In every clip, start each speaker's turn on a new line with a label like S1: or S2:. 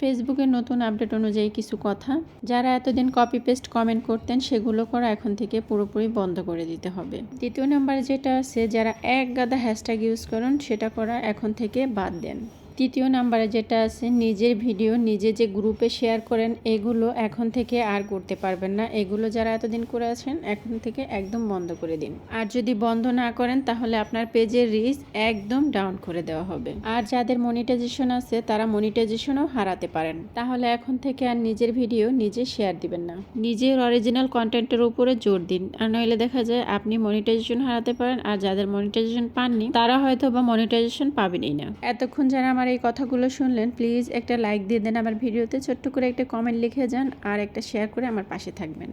S1: ফেসবুকের নতুন আপডেট অনুযায়ী কিছু কথা, যারা এতদিন কপি পেস্ট কমেন্ট করতেন, সেগুলো করা এখন থেকে পুরোপুরি বন্ধ করে দিতে হবে। দ্বিতীয় নম্বরে যেটা আছে, যারা এক গাদা হ্যাশট্যাগ ইউজ করেন, সেটা করা এখন থেকে বাদ দেন। তৃতীয় নাম্বারে যেটা আছে, নিজের ভিডিও, নিজে যে গ্রুপে শেয়ার করেন, এগুলো এখন থেকে আর করতে পারবেন না। এগুলো যারা এতদিন করে আছেন, এখন থেকে একদম বন্ধ করে দিন। আর যদি বন্ধ না করেন, তাহলে আপনার পেজের রিচ একদম ডাউন করে দেওয়া হবে। আর যাদের মনিটাইজেশন আছে, তারা মনিটাইজেশনও হারাতে পারেন। তাহলে এখন থেকে আর নিজের ভিডিও, নিজে শেয়ার দিবেন না। নিজের অরিজিনাল কন্টেন্টের উপরে জোর দিন। আর নইলে দেখা যায়, আপনি মনিটাইজেশন হারাতে পারেন, আর যাদের মনিটাইজেশন পাননি, তারা হয়তো বা মনিটাইজেশন পাবেনই না। এতক্ষণ যারা আমার এই কথাগুলো শুনলেন প্লিজ একটা লাইক দিয়ে দেন আমার ভিডিওতে ছোট্ট করে একটা কমেন্ট লিখে যান আর একটা শেয়ার করে আমার পাশে থাকবেন।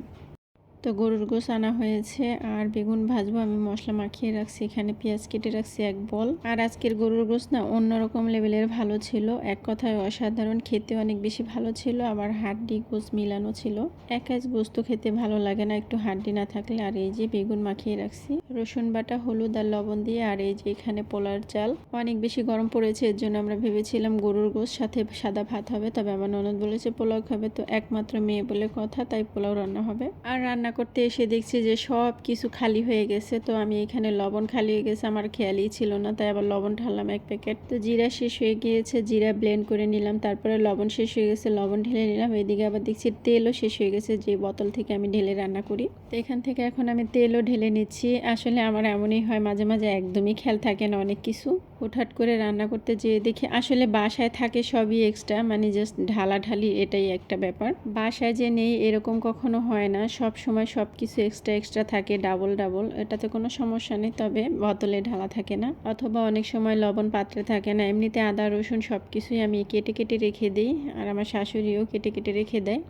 S1: তো গরুর গোস আনা হয়েছে, আর বেগুন ভাজবো, আমি মশলা মাখিয়ে রাখছি, এখানে পেঁয়াজ কেটে রাখছি এক বল। আর আজকের গরুর গোস না অন্যরকম লেভেলের ভালো ছিল, এক কথায় অসাধারণ, খেতে অনেক বেশি ভালো ছিল, আবার হাড্ডি গোস মিলানো ছিল। এক এক গোস্ত খেতে ভালো লাগে না, একটু হাড্ডি না থাকলে, আর এই যে বেগুন মাখিয়ে রাখছি। রসুন বাটা, হলুদ আর লবণ দিয়ে, আর এই যে এখানে পোলার চাল। অনেক বেশি গরম পড়েছে, এর জন্য আমরা ভেবেছিলাম গরুর গোস সাথে সাদা ভাত হবে, তবে আমার ননদ বলেছে পোলাও খাবে, তো একমাত্র মেয়ে বলে কথা, তাই পোলাও রান্না হবে। আর রান্না করতে এসে দেখছি যে সব কিছু খালি হয়ে গেছে। তো আমি এখানে লবণ খালি হয়ে গেছে, আমার খেয়ালই ছিল না। তাই আবার লবণ ঢাললাম এক প্যাকেট। তো জিরা শেষ হয়ে গিয়েছে, জিরা ব্লেন্ড করে নিলাম। তারপরে লবণ শেষ হয়ে গেছে, লবণ ঢেলে নিলাম। এদিকে আবার দেখছি তেলও শেষ হয়ে গেছে যে বোতল থেকে আমি ঢেলে রান্না করি। তো এখান থেকে এখন আমি তেলও ঢেলে নিচ্ছি। আসলে আমার এমনই হয়, মাঝে মাঝে একদমই খেয়াল থাকে না অনেক কিছু। হুটহাট করে রান্না করতে যেয়ে দেখি আসলে বাসায় থাকে সবই এক্সট্রা মানে জাস্ট ঢালাঢালি এটাই একটা ব্যাপার। বাসায় যে নেই এরকম কখনো হয় না সব সময় সব কিছু এক্সট্রা এক্সট্রা থাকে ডাবল ডাবল এটাতে কোনো সমস্যা নেই, তবে বোতলে ঢালা থাকে না। অথবা অনেক সময় লবণ পাত্রে থাকে না, এমনিতে আদা, রসুন সব কিছুই আমি কেটে কেটে রেখে দিই, আর আমার শাশুড়িও কেটে কেটে রেখে দেয়।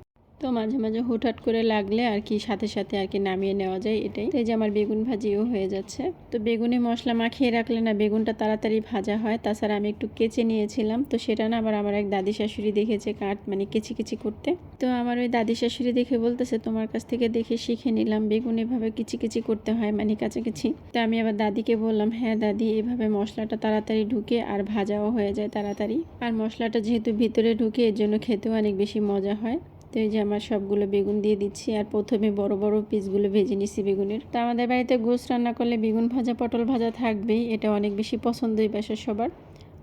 S1: তো মাঝে মাঝে হুটহাট করে লাগলে আর কি সাথে সাথে আর কি নামিয়ে নেওয়া যায় এটাই। এই যে আমার বেগুন ভাজিও হয়ে যাচ্ছে। তো বেগুনে মশলা মাখিয়ে রাখলে না বেগুনটা তাড়াতাড়ি ভাজা হয়। তাছাড়া আমি একটু কেচে নিয়েছিলাম। তো সেটা না আবার আমার এক দাদি শাশুড়ি দেখেছে কাট মানে কেচি কেচি করতে। তো আমার ওই দাদি শাশুড়ি দেখে বলতেছে, তোমার কাছ থেকে দেখে শিখে নিলাম। বেগুন এভাবে কিচি কিচি করতে হয় মানে কাছাকাছি তো আমি আবার দাদিকে বললাম হ্যাঁ দাদি, এভাবে মশলাটা তাড়াতাড়ি ঢুকে আর ভাজাও হয়ে যায় তাড়াতাড়ি। আর মশলাটা যেহেতু ভিতরে ঢুকে, এর জন্য খেতেও অনেক বেশি মজা হয়। তো এই যে আমার সবগুলো বেগুন দিয়ে দিচ্ছি আর প্রথমে বড় বড় পিসগুলো ভেজে নিচ্ছি বেগুনের। তো আমাদের বাড়িতে গোস রান্না করলে বেগুন ভাজা, পটল ভাজা থাকবেই, এটা অনেক বেশি পছন্দই বাসার সবার।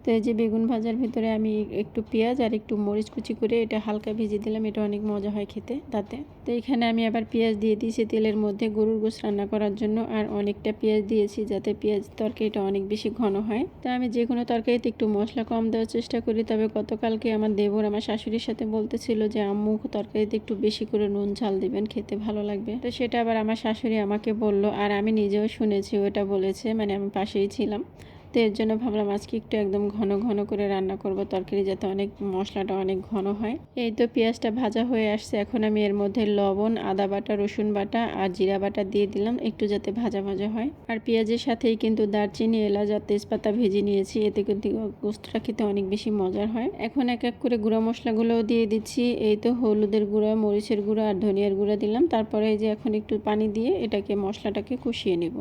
S1: তো এই যে বেগুন ভাজার ভিতরে আমি একটু পেঁয়াজ আর একটু মরিচ কুচি করে এটা হালকা ভেজে দিলাম, এটা অনেক মজা হয় খেতে তাতে। তো এখানে আমি আবার পেঁয়াজ দিয়ে দিয়েছি তেলের মধ্যে গরুর গোস রান্না করার জন্য, আর অনেকটা পেঁয়াজ দিয়েছি যাতে পেঁয়াজ তরকারিটা অনেক বেশি ঘন হয়। তো আমি যে কোনো তরকারিতে একটু মশলা কম দেওয়ার চেষ্টা করি, তবে গতকালকে আমার দেবর আমার শাশুড়ির সাথে বলতেছিল যে, আম্মু, তরকারিতে একটু বেশি করে নুন ঝাল দিবেন, খেতে ভালো লাগবে। তো সেটা আবার আমার শাশুড়ি আমাকে বলল, আর আমি নিজেও শুনেছি, ওটা বলেছে মানে আমি পাশেই ছিলাম। তো এর জন্য ভাবলাম আজকে একটু একদম ঘন ঘন করে রান্না করব তরকারি যাতে অনেক মশলাটা অনেক ঘন হয়। এই তো পেঁয়াজটা ভাজা হয়ে আসছে। এখন আমি এর মধ্যে লবণ, আদা বাটা, রসুন বাটা আর জিরা বাটা দিয়ে দিলাম একটু যাতে ভাজা ভাজা হয়। আর পেঁয়াজের সাথেই কিন্তু দারচিনি, এলাচ আর তেজপাতা ভেজে নিয়েছি। এতে কিন্তু গোস্তটা খেতে অনেক বেশি মজার হয়। এখন এক এক করে গুঁড়া মশলাগুলোও দিয়ে দিচ্ছি। এই তো হলুদের গুঁড়া, মরিচের গুঁড়া আর ধনিয়ার গুঁড়া দিলাম। তারপরে এই যে এখন একটু পানি দিয়ে এটাকে মশলাটাকে কষিয়ে নেব।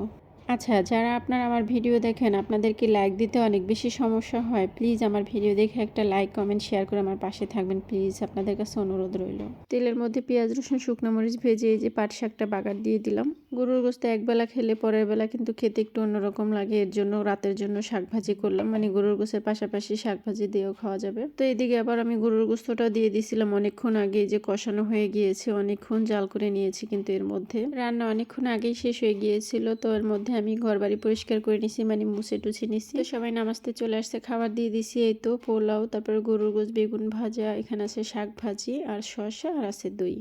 S1: আচ্ছা যারা আপনারা আমার ভিডিও দেখেন আপনাদের কি লাইক দিতে অনেক বেশি সমস্যা হয়। প্লিজ আমার ভিডিও দেখে একটা লাইক কমেন্ট শেয়ার করে আমার পাশে থাকবেন। প্লিজ আপনাদের কাছে অনুরোধ রইল। তেলের মধ্যে পেঁয়াজ, রসুন, শুকনো মরিচ ভেজে এই যে পাট শাকটা বাগার দিয়ে দিলাম। গরুর গোস্ত একবেলা খেলে পরের বেলা কিন্তু খেতে একটু অন্যরকম লাগে। এর জন্য রাতের জন্য শাক ভাজি করলাম। মানে গরুর গোস্তের পাশাপাশি শাক ভাজি দিয়েও খাওয়া যাবে। তো এদিকে আবার আমি গরুর গোস্তটাও দিয়ে দিয়েছিলাম অনেকক্ষণ আগে যে কষানো হয়ে গিয়েছে। অনেকক্ষণ জাল করে নিয়েছি কিন্তু এর মধ্যে। রান্না অনেকক্ষণ আগেই শেষ হয়ে গিয়েছিল। তো এর মধ্যে আমি ঘর বাড়ি পরিষ্কার করে নিছি মানে মুছে টুছে নিছি। সবাই নামাজতে চলে আসছে, খাবার দিয়ে দিছি এই তো, পোলাও, তারপরে গরুর গোস বেগুন ভাজা, এখানে আছে শাক ভাজি আর শসা আর আছে দই।